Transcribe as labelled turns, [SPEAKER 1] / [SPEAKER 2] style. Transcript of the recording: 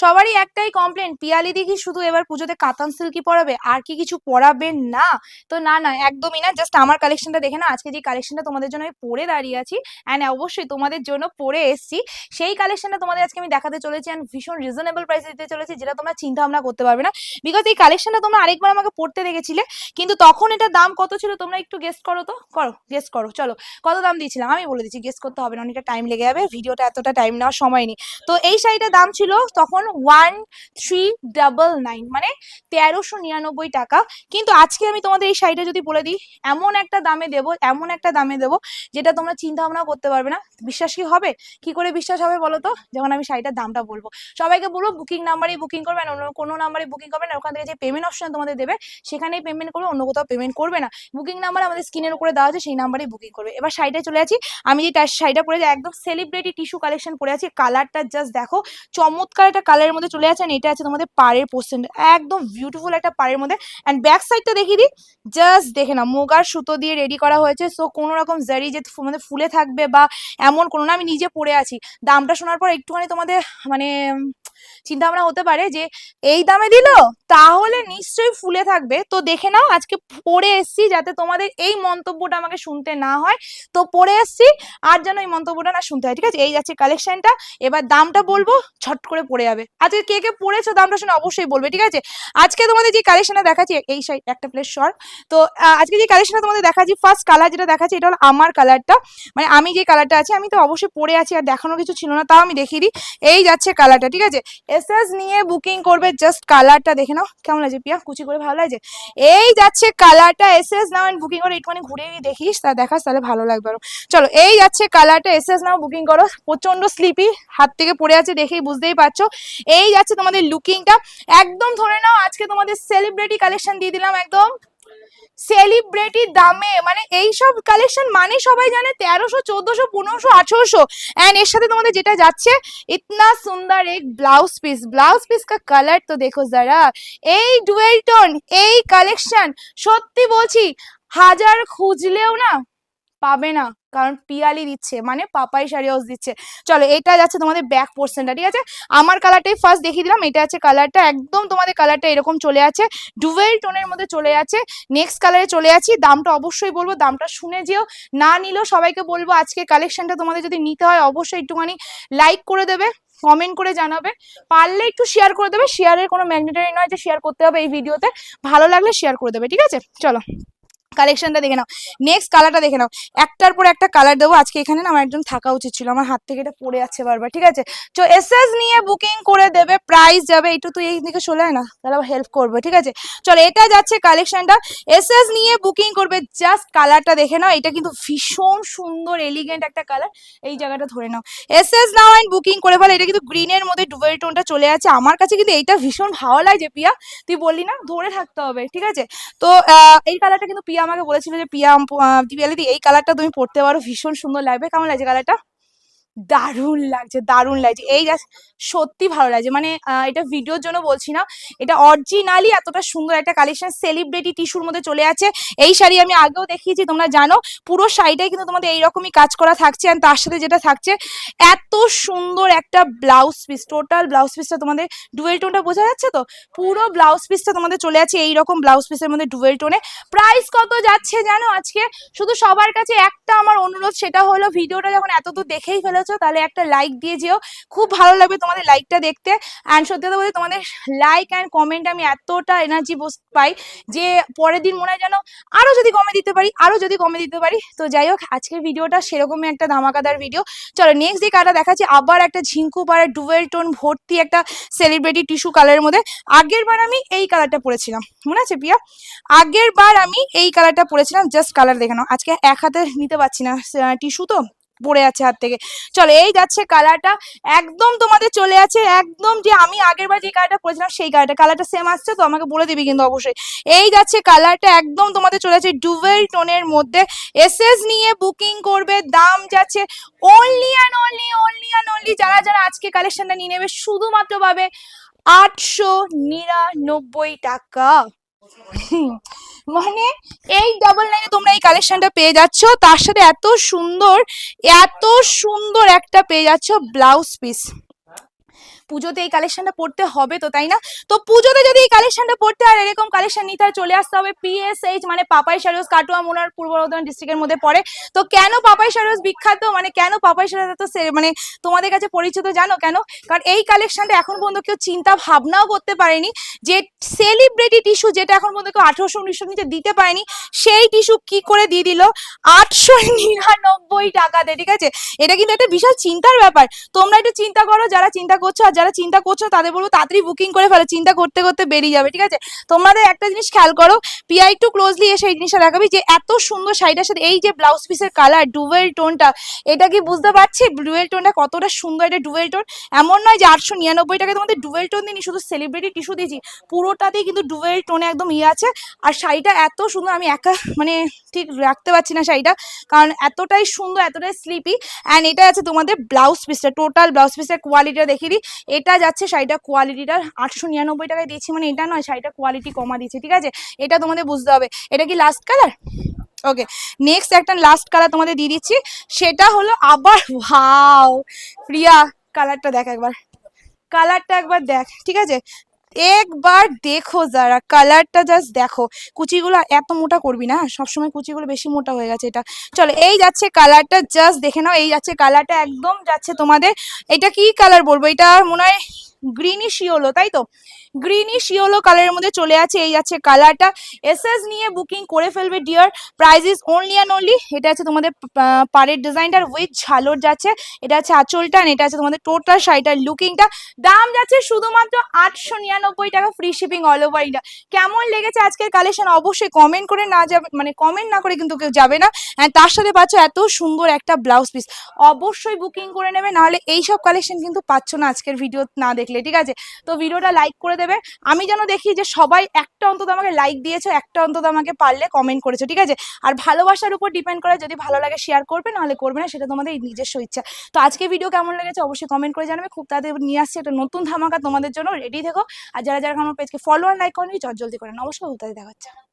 [SPEAKER 1] সবারই একটাই কমপ্লেন পিয়ালি দিঘি শুধু এবার পুজোতে কাতান সিল্কি পরাবে, আর কি কিছু পরাবে না? তো না না, একদমই না জাস্ট আমার কালেকশনটা দেখে না আজকে যে কালেকশনটা তোমাদের জন্য আমি পরে দাঁড়িয়ে আছি অ্যান্ড অবশ্যই তোমাদের জন্য পরে এসছি। সেই কালেকশনটা তোমাদের আজকে আমি দেখাতে চলেছি অ্যান্ড ভীষণ রিজনেবল প্রাইসে দিতে চলেছি, যেটা তোমরা চিন্তা ভাবনা করতে পারবে না। বিকজ এই কালেকশনটা তোমরা আরেকবার আমাকে পড়তে দেখেছিলে, কিন্তু তখন এটার দাম কত ছিল, তোমরা একটু গেস্ট করো তো? করো গেস্ট করো, চলো। কত দাম দিয়েছিলাম? আমি বলে দিচ্ছি গেস্ট করতে হবে, না অনেকটা টাইম লেগে যাবে ভিডিওটা এতটা টাইম নেওয়ার সময় নেই। তো এই শাড়িটার দাম ছিল তখন ওয়ান থ্রি ডাবল নাইন মানে তেরোশো নিরানব্বই টাকা। কিন্তু আজকে আমি তোমাদের এই শাড়িটা যদি বলে দিই, এমন একটা দামে দেবো, এমন একটা দামে দেবো, যেটা তোমরা চিন্তা ভাবনা করতে পারবে না। বিশ্বাস কি হবে? কি করে বিশ্বাস হবে বলো তো? যখন আমি শাড়িটার দামটা বলব। সবাইকে বলব বুকিং নাম্বারেই বুকিং করবেন অন্য কোনো নাম্বারে বুকিং করবেন আর ওখান থেকে যে পেমেন্ট অপশন তোমাদের দেবে, সেখানেই পেমেন্ট করবে, অন্য কোথাও পেমেন্ট করবে না। বুকিং নাম্বার আমাদের স্ক্রিনের উপরে দেওয়া আছে, সেই নাম্বারেই বুকিং করবে। এবার শাড়িটা চলে আছি আমি যে শাড়িটা পরে একদম সেলিব্রিটি টিস্যু কালেকশন পরে আছি। কালারটা জাস্ট দেখো, চমৎকার একটা কালারের মধ্যে চলে and এটা আছে তোমাদের পাড়ের পোর্শন একদম বিউটিফুল একটা পাড়ের মধ্যে। অ্যান্ড ব্যাক সাইডটা দেখিয়ে দিই। জাস্ট দেখে না মুগার সুতো দিয়ে রেডি করা হয়েছে। সো কোনো রকম জারি যে মানে ফুলে থাকবে বা এমন কোনো না, আমি নিজে পরে আছি। দামটা শোনার পর একটুখানি তোমাদের মানে চিন্তা ভাবনা হতে পারে যে, এই দামে দিল, তাহলে নিশ্চয়ই ফুলে থাকবে। তো দেখে নাও, আজকে পরে এসছি যাতে তোমাদের এই মন্তব্যটা আমাকে শুনতে না হয়। তো পরে এসছি, আর যেন এই মন্তব্যটা না শুনতে হয়, ঠিক আছে? এই যাচ্ছে কালেকশনটা এবার দামটা বলব ছট করে পড়ে যাবে। আজকে কে কে পড়েছো দামটা শুনে অবশ্যই বলবে, ঠিক আছে? আজকে তোমাদের যে কালেকশনটা দেখাচ্ছি এই সাইড একটা প্লেস শর্ট তো আজকে যে কালেকশনটা তোমাদের দেখাচ্ছি ফার্স্ট কালার যেটা দেখাচ্ছি, এটা হলো আমার কালারটা মানে আমি যে কালারটা আছে, আমি তো অবশ্যই পরে আছি, আর দেখানোর কিছু ছিল না, তাও আমি দেখিয়ে দিই। এই যাচ্ছে কালারটা ঠিক আছে? এসএস নিয়ে বুকিং করবে জাস্ট কালারটা দেখে নাও, কেমন লাগছে পিয়া কুচি করে ভালো লাগছে? এই যাচ্ছে কালারটা এসএস নাও বুকিং করে, একটুখানি ঘুরে দেখিস, তা দেখাস, তাহলে ভালো লাগবে আরও। চলো, এই যাচ্ছে কালারটা এসএস নাও বুকিং করো। প্রচণ্ড স্লিপি হাত থেকে পড়ে আছে দেখেই বুঝতেই পারছ। এই যাচ্ছে তোমাদের লুকিংটা একদম ধরে নাও, আজকে তোমাদের সেলিব্রিটি কালেকশন দিয়ে দিলাম একদম। সেলিব্রিটি দামে মানে এই সব কালেকশন মানে সবাই জানে তেরোশো, চোদ্দশো, পনেরোশো, আঠেরোশো। অ্যান্ড এর সাথে তোমাদের যেটা যাচ্ছে, ইতনা সুন্দর এক ব্লাউজ পিস ব্লাউজ পিস কা কালার তো দেখো যারা। এই ডুয়েল টোন এই কালেকশন সত্যি বলছি, হাজার খুঁজলেও না পাবে না। কারণ পিয়ালি দিচ্ছে মানে পাপাই শাড়ি হাউস দিচ্ছে। চলো, এটা যাচ্ছে তোমাদের ব্যাক পোর্শনটা ঠিক আছে? আমার কালারটাই ফার্স্ট দেখিয়ে দিলাম, এটা আছে কালারটা একদম তোমাদের কালারটা এরকম চলে আছে। ডুয়েল টোনের মধ্যে চলে আছে। নেক্সট কালারে চলে আছি, দামটা অবশ্যই বলব, দামটা শুনে যেও, না নিলেও সবাইকে বলব, আজকে কালেকশনটা তোমাদের যদি নিতে হয়, অবশ্যই একটুখানি লাইক করে দেবে কমেন্ট করে জানাবে। পারলে একটু শেয়ার করে দেবে শেয়ারের কোনো ম্যাগনেটারি নয় যে শেয়ার করতে হবে এই ভিডিওতে ভালো লাগলে শেয়ার করে দেবে, ঠিক আছে? চলো। কালেকশনটা দেখে নাও। নেক্সট কালারটা দেখে নাও। একটার পর একটা কালার দেবো। আজকে এখানে না আমার একদম থাকা উচিত ছিল। আমার হাত থেকে এটা পড়ে যাচ্ছে বারবার, ঠিক আছে? তো এসএস নিয়ে বুকিং করে দেবে প্রাইস যাবে, একটু তুই এই দিকে চলে না, তাহলে হেল্প করবে, ঠিক আছে? চলো, এটা যাচ্ছে কালেকশনটা এসএস নিয়ে বুকিং করবে জাস্ট কালারটা দেখে নাও। এটা কিন্তু ভীষণ সুন্দর এলিগেন্ট একটা কালার এই জায়গাটা ধরে নাও। এসএস নাও অ্যান্ড বুকিং করে ফেলো। এটা কিন্তু গ্রিনের মধ্যে ডুবেল টোনটা চলে আছে। আমার কাছে কিন্তু এইটা ভীষণ ভালো লাগছে পিয়া। তুই বললি না, ধরে থাকতে হবে, ঠিক আছে? তো এই কালারটা কিন্তু পিয়া আমাকে বলেছিল যে, পিয়া পিয়ালিদি এই কালারটা তুমি পড়তে পারো, ভীষণ সুন্দর লাগবে। কেমন লাগছে কালারটা দারুণ লাগছে দারুণ লাগছে। এই সত্যি ভালো লাগছে। মানে এটা ভিডিওর জন্য বলছি না, এটা অরিজিনালি এতটা সুন্দর একটা কালেকশন সেলিব্রিটি টিস্যুর মধ্যে চলে আছে। এই শাড়ি আমি আগেও দেখিয়েছি, তোমরা জানো, পুরো শাড়িটাই কিন্তু তোমাদের এইরকমই কাজ করা থাকছে অ্যান্ড তার সাথে যেটা থাকছে, এত সুন্দর একটা ব্লাউজ পিস টোটাল ব্লাউজ পিসটা তোমাদের ডুয়েল টোনটা বোঝা যাচ্ছে তো? পুরো ব্লাউজ পিসটা তোমাদের চলে আছে এইরকম ব্লাউজ পিসের মধ্যে ডুয়েল টোনে প্রাইস কত যাচ্ছে জানো আজকে? শুধু সবার কাছে একটা আমার অনুরোধ, সেটা হলো ভিডিওটা যখন এত দূর দেখেই ফেলেছো তাহলে একটা লাইক দিয়ে যেও। খুব ভালো লাগবে তোমাদের লাইকটা দেখতে। অ্যান্ড সত্যি কথা বলতে তোমাদের লাইক অ্যান্ড কমেন্ট আমি এতটা এনার্জি পাই যে পরের দিন মনে হয় যেন আরও যদি কমে দিতে পারি, আরও যদি কমে দিতে পারি। তো যাই হোক, আজকের ভিডিওটা সেরকমই একটা ধামাকাদার ভিডিও চলো নেক্সট যে কাটা দেখাচ্ছি? আবার একটা ঝিঙ্কু পাড়ার ডুয়েল টোন ভর্তি একটা সেলিব্রিটি টিস্যু কালারের মধ্যে। আগের বার আমি এই কালারটা পরেছিলাম। মনে আছে পিয়া আগের বার আমি এই কালারটা পরেছিলাম। জাস্ট কালার দেখে নাও আজকে এক হাতে নিতে পারছি না টিস্যু তো। পড়ে আছে হাত থেকে। চলো, এই যাচ্ছে কালারটা একদম তোমাদের চলে আছে, একদম যে আমি আগের বার যে কালারটা পরেছিলাম সেই কালারটা কালারটা সেম আসছে তো, আমাকে বলে দিবি কিন্তু অবশ্যই। এই যাচ্ছে কালারটা একদম তোমাদের চলে আছে ডুবেল টোনের মধ্যে। এসএস নিয়ে বুকিং করবে, দাম যাচ্ছে only and only only and only যারা যারা আজকে কালেকশনটা নিয়ে নেবে, শুধুমাত্র পাবে আটশো নিরানব্বই টাকা। মানে এই ডাবল নাইনে তোমরা এই কালেকশনটা পেয়ে যাচ্ছ। তার সাথে এত সুন্দর এত সুন্দর একটা পেয়ে যাচ্ছ ব্লাউজ পিস পুজোতে এই কালেকশনটা পড়তে হবে তো, তাই না? তো পুজোতে যদি এই কালেকশনটা পড়তে হয় এরকম কালেকশন নিতে চলে আসতে হবে পিএসএইচ মানে পাপাই শাড়িজ কাটুয়া মোনার পূর্ব বর্ধমান ডিস্ট্রিক্টের মধ্যে পড়ে। তো কেন পাপাই শাড়িজ বিখ্যাত? মানে কেন পাপাই শাড়িজ এত মানে তোমাদের কাছে পরিচিত জানো কেন? কারণ এই কালেকশনটা এখন পর্যন্ত কেউ চিন্তা ভাবনাও করতে পারেনি যে সেলিব্রিটি টিস্যু যেটা এখন পর্যন্ত কেউ আঠারোশো উনিশশো নিচে দিতে পারেনি, সেই টিস্যু কি করে দিয়ে দিল? আটশো নিরানব্বই টাকাতে, ঠিক আছে? এটা কিন্তু একটা বিশাল চিন্তার ব্যাপার। তোমরা একটু চিন্তা করো, যারা চিন্তা করছ আর যারা চিন্তা করছ তাদের বলব তাড়াতাড়ি বুকিং করে ফেলো। চিন্তা করতে করতে বেরিয়ে যাবে, ঠিক আছে? তোমাদের একটা জিনিস খেয়াল করো পিআই একটু ক্লোজলি এসে এই জিনিসটা দেখাবি যে এত সুন্দর শাড়িটার সাথে এই যে ব্লাউজ পিসের কালার ডুয়েল টোনটা এটা কি বুঝতে পারছি? ডুয়েল টোনটা কতটা সুন্দর এটা ডুয়েল টোন এমন নয় যে আটশো নিরানব্বই টাকায় তোমাদের ডুয়েল টোন দিনই শুধু সেলিব্রিটি টিস্যু দিয়েছি। পুরোটাতেই কিন্তু ডুয়েল টোনে একদম ইয়ে আছে। আর শাড়িটা এত সুন্দর, আমি একা মানে ঠিক রাখতে পারছি না শাড়িটা, কারণ এতটাই সুন্দর, এতটাই স্লিপি অ্যান্ড এটা আছে তোমাদের ব্লাউজ পিসটা টোটাল ব্লাউজ পিসের কোয়ালিটিটা দেখিয়ে দিই এটা যাচ্ছে শাড়িটা কোয়ালিটিটা আটশো নিরানব্বই টাকায় দিয়েছি মানে এটা নয়, শাড়িটা কোয়ালিটি কমা দিয়েছি, ঠিক আছে? এটা তোমাদের বুঝতে হবে। এটা কি লাস্ট কালার ওকে নেক্সট একটা লাস্ট কালার তোমাদের দিয়ে দিচ্ছি। সেটা হলো আবার ভাও প্রিয়া কালারটা দেখ একবার। কালারটা একবার দেখ, ঠিক আছে? একবার দেখো যারা কালারটা জাস্ট দেখো। কুচিগুলো এত মোটা করবি না? সবসময় কুচিগুলো বেশি মোটা হয়ে গেছে এটা। চলো, এই যাচ্ছে কালারটা জাস্ট দেখে নাও। এই যাচ্ছে কালারটা একদম যাচ্ছে তোমাদের, এটা কি কালার বলব? এটা মনে হয় গ্রিনিশ ইয়েলো তাই তো? গ্রিনিশ ইয়েলো কালারের মধ্যে চলে আছে, এই যাচ্ছে কালারটা এসএস নিয়ে বুকিং করে ফেলবে dear price is only and only এটা আছে তোমাদের পাড়ের ডিজাইনটার উইথ ঝালর যাচ্ছে। এটা আছে আঁচলটা এটা আছে তোমাদের টোটাল শাড়িটার লুকিংটা দাম যাচ্ছে শুধুমাত্র আটশো নিরানব্বই টাকা free shipping all over India কেমন লেগেছে আজকের কালেকশন অবশ্যই কমেন্ট করে না যাবে মানে কমেন্ট না করে কিন্তু কেউ যাবে না। তার সাথে পাচ্ছ এত সুন্দর একটা ব্লাউজ পিস অবশ্যই বুকিং করে নেবে, নাহলে এইসব কালেকশন কিন্তু পাচ্ছ না আজকের ভিডিও না দেখলে, ঠিক আছে? তো ভিডিওটা লাইক করে দেবে। আমি যেন দেখি যে সবাই একটা অন্তত আমাকে লাইক দিয়েছ, একটা অন্তত আমাকে পারলে কমেন্ট করেছ, ঠিক আছে? আর ভালোবাসার উপর ডিপেন্ড করে যদি ভালো লাগে শেয়ার করবে, নাহলে করবে না, সেটা তোমাদের নিজস্ব ইচ্ছা। তো আজকে ভিডিও কেমন লেগেছে অবশ্যই কমেন্ট করে জানাবে। খুব তাড়াতাড়ি নিয়ে আসছে একটা নতুন ধামাকা তোমাদের জন্য রেডি থেকো। আর যারা যারা আমার পেজকে ফলো আর লাইক করেনি চট জলদি করে নমস্কার খুব তাড়াতাড়ি দেখা হচ্ছে।